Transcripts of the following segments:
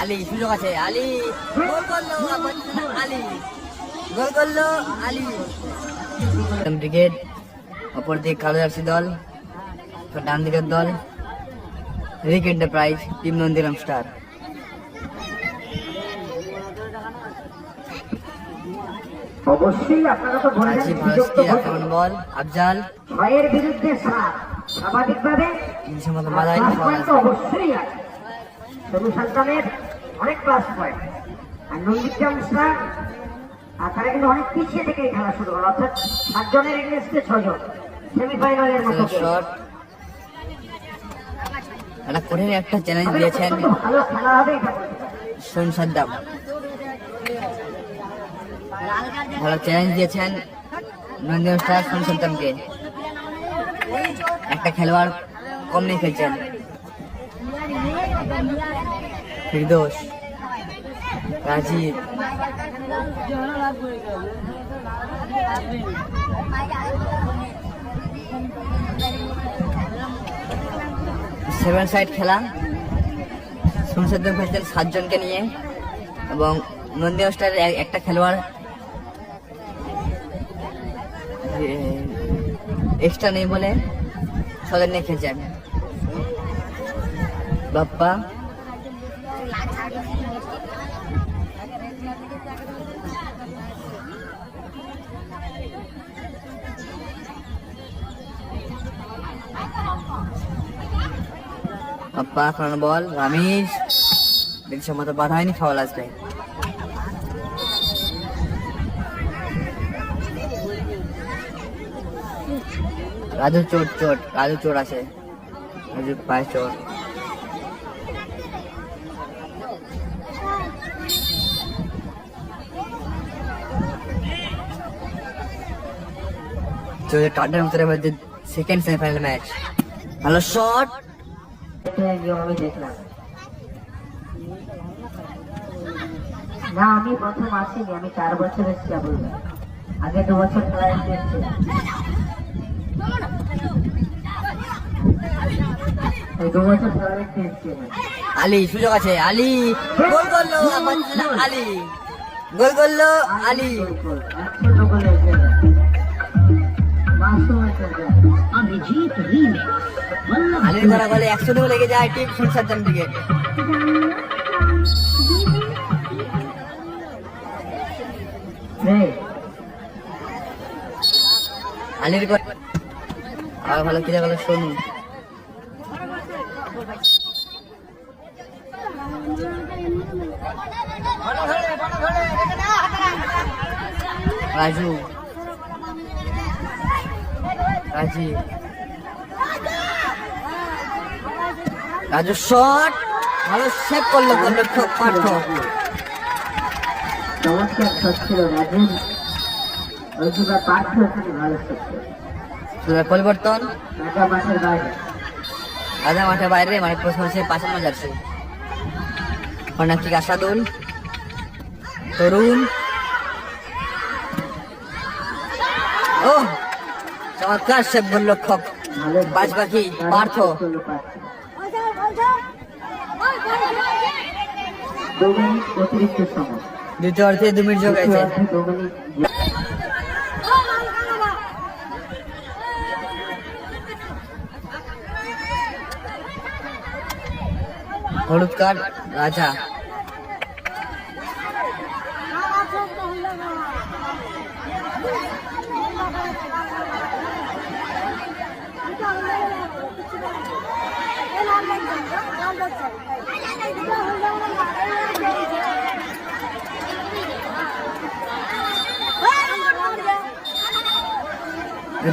আলী সুযোগ আছে। আলী গোল করল আলী। গোল করল আলী। ব্রিগেড অপর দিকে কালো জার্সি দল ডান দিকের দল Rick enterprise team Nandiram star অবশ্যই আপনারা তো বল আফজাল। ছয়ের বিরুদ্ধে সাত। স্বাভাবিকভাবে প্লাস পয়েন্ট অবশ্যই আছে। সন্তানের অনেক প্লাস পয়েন্ট আর নন্দিগ্রাম তারা কিন্তু অনেক পিছিয়ে থেকে খেলা শুরু অর্থাৎ সাতজনের এগেনস্টে ছজন সেমিফাইনালের মতো একটা কঠিন একটা চ্যালেঞ্জ দিয়েছেন ভালো। সোন সাদ্দাম। চ্যালেঞ্জ দিয়েছেন নন্দিন স্টার সোন সাদ্দামকে। একটা খেলোয়াড় কম নিয়ে খেলছেন। ফিরদোস, রাজীব। সেভেন সাইড খেলা। সোন সাদ্দাম খেলছেন সাতজনকে নিয়ে এবং নন্দী স্টারের একটা খেলোয়াড় এক্সট্রা নেই বলে ছজন নিয়ে খেলছেন বাপ্পা। বাপ্পা, এখন বল রামিজ। দেখছি মতো বাধা হয়নি ফাউল আসবে। রাজু চোট চোট রাজু চোট আছে। রাজু পায়ে চোখে কাটের মতো মধ্যে সেকেন্ড সেমিফাইনাল ম্যাচ ভালো শট আমি না, আমি প্রথম আসিনি, আমি চার বছর এসেছি আগে দু বছর খেলা ওই দু বছর খেলা দেখতে এসেছিলাম আলী, সুযোগ আছে। আলী, গোল করল আলী। গোল করল আলী। আলীর করা বলে একশো দুটো লেগে যায় টিম সুলসার জাম দিকে আলীর আবার ভালো কিনা ভালো শুনুন রাজু। রাজীব রাজু শট। ভালো সেভ করল গোলরক্ষক পার্থ। চমৎকার শট ছিল পার্থ ভালো শট ছিল। পরিবর্তন। রাজা মাঠের বাইরে। রাজা মাঠের বাইরে মানে প্রশ্ন হচ্ছে পাঁচান্ন jersey corner kick Asadul Tarun? ও চমৎকার সেভ গোলরক্ষক ভালো বাজ পাখি পার্থ। দ্বিতীয় অর্থে দু মিনিট যোগ আছে অর্ধে দু মিনিট হলুদ card Raja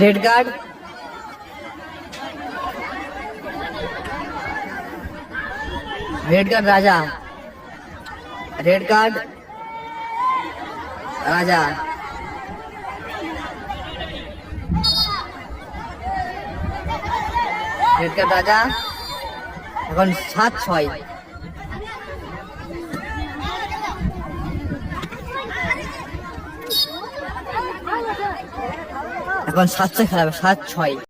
red card red card Raja red card Raja red card Raja এখন সাত ছয়। এখন সাত ছয় খেলাবে সাত ছয়।